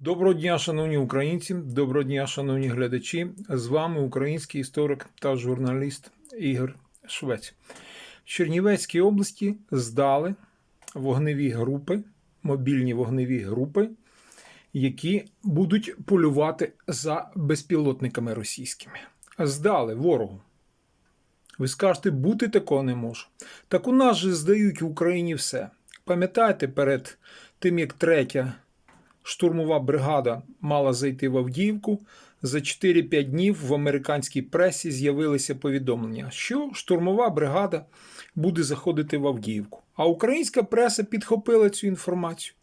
Доброго дня, шановні українці, доброго дня, шановні глядачі. З вами український історик та журналіст Ігор Швець. В Чернівецькій області здали вогневі групи, мобільні вогневі групи, які будуть полювати за безпілотниками російськими. Здали ворогу. Ви скажете, бути такого не може. Так у нас же здають в Україні все. Пам'ятаєте, перед тим як третя штурмова бригада мала зайти в Авдіївку. За 4-5 днів в американській пресі з'явилися повідомлення, що штурмова бригада буде заходити в Авдіївку. А українська преса підхопила цю інформацію.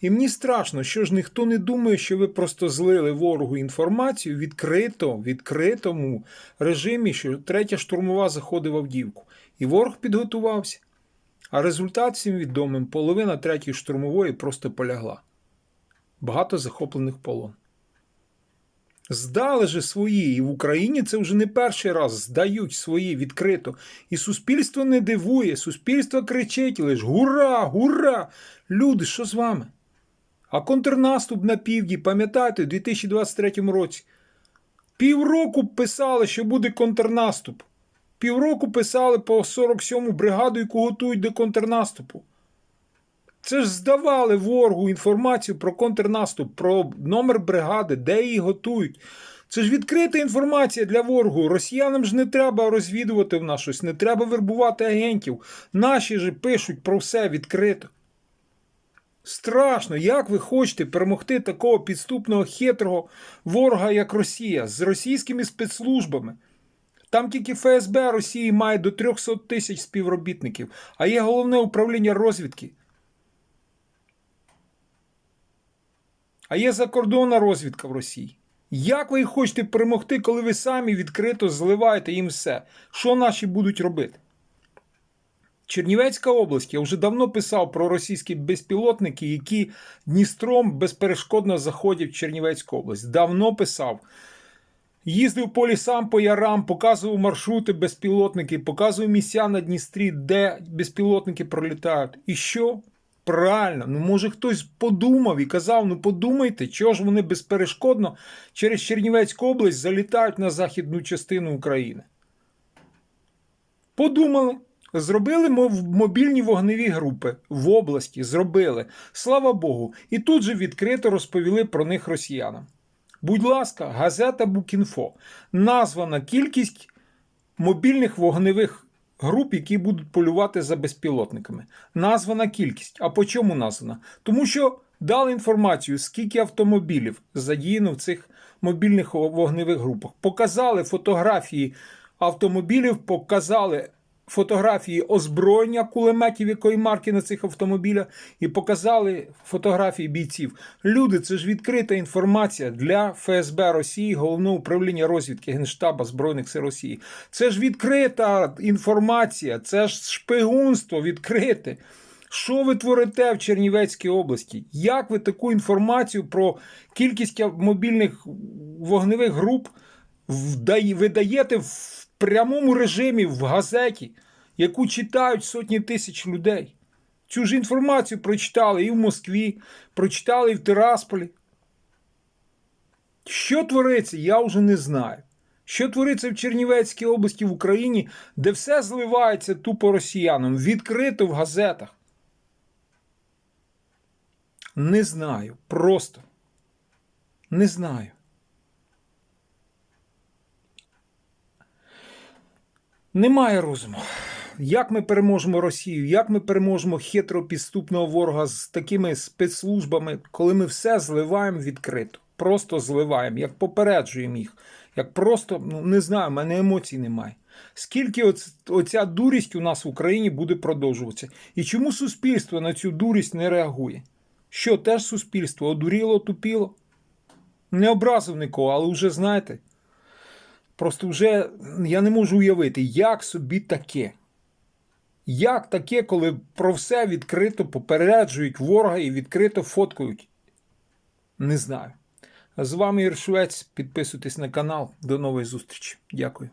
І мені страшно, що ж ніхто не думає, що ви просто злили ворогу інформацію відкрито, в відкритому режимі, що третя штурмова заходить в Авдіївку. І ворог підготувався. А результат всім відомим: половина третьої штурмової просто полягла багато захоплених полон. Здали же свої, і в Україні це вже не перший раз здають свої відкрито. І суспільство не дивує, суспільство кричить лише гура, гура! Люди, що з вами? А контрнаступ на півдні, пам'ятаєте, у 2023 році. Півроку писали, що буде контрнаступ. Півроку писали по 47-му бригаду, яку готують до контрнаступу. Це ж здавали ворогу інформацію про контрнаступ, про номер бригади, де її готують. Це ж відкрита інформація для ворогу. Росіянам ж не треба розвідувати в нас щось, не треба вербувати агентів. Наші ж пишуть про все відкрито. Страшно, як ви хочете перемогти такого підступного хитрого ворога, як Росія, з російськими спецслужбами. Там тільки ФСБ Росії має до 300 тисяч співробітників, а є головне управління розвідки. А є закордонна розвідка в Росії. Як ви їх хочете перемогти, коли ви самі відкрито зливаєте їм все? Що наші будуть робити? Чернівецька область, я вже давно писав про російські безпілотники, які Дністром безперешкодно заходять в Чернівецьку область. Давно писав. Їздив по лісам, по ярам, показував маршрути безпілотники, показував місця на Дністрі, де безпілотники пролітають. І що? Правильно, ну може хтось подумав і казав: ну подумайте, чого ж вони безперешкодно через Чернівецьку область залітають на західну частину України. Подумали, зробили мобільні вогневі групи в області, зробили. Слава Богу, і тут же відкрито розповіли про них росіянам. Будь ласка, газета Букінфо. Названа кількість мобільних вогневих груп, які будуть полювати за безпілотниками. Названа кількість. А по чому названа? Тому що дали інформацію, скільки автомобілів задіяно в цих мобільних вогневих групах. Показали фотографії автомобілів, показали фотографії озброєння кулеметів якої марки на цих автомобілях, і показали фотографії бійців. Люди, це ж відкрита інформація для ФСБ Росії, головного управління розвідки Генштаба Збройних сил Росії. Це ж відкрита інформація, це ж шпигунство відкрите. Що ви творите в Чернівецькій області? Як ви таку інформацію про кількість мобільних вогневих груп видаєте в прямому режимі в газеті, яку читають сотні тисяч людей. Цю ж інформацію прочитали і в Москві, прочитали і в Тирасполі. Що твориться, я вже не знаю. Що твориться в Чернівецькій області в Україні, де все зливається тупо росіянам, відкрито в газетах? Не знаю. Просто не знаю. Немає розуму. Як ми переможемо Росію, як ми переможемо хитро підступного ворога з такими спецслужбами, коли ми все зливаємо відкрито, просто зливаємо, як попереджуємо їх, як просто ну не знаю, в мене емоцій немає. Скільки оц, оця дурість у нас в Україні буде продовжуватися? І чому суспільство на цю дурість не реагує? Що теж суспільство одуріло, тупіло? Не образив нікого, але вже знаєте. Просто вже я не можу уявити, як собі таке. Як таке, коли про все відкрито попереджують ворога і відкрито фоткають? Не знаю. З вами Іршвець. Підписуйтесь на канал. До нової зустрічі. Дякую.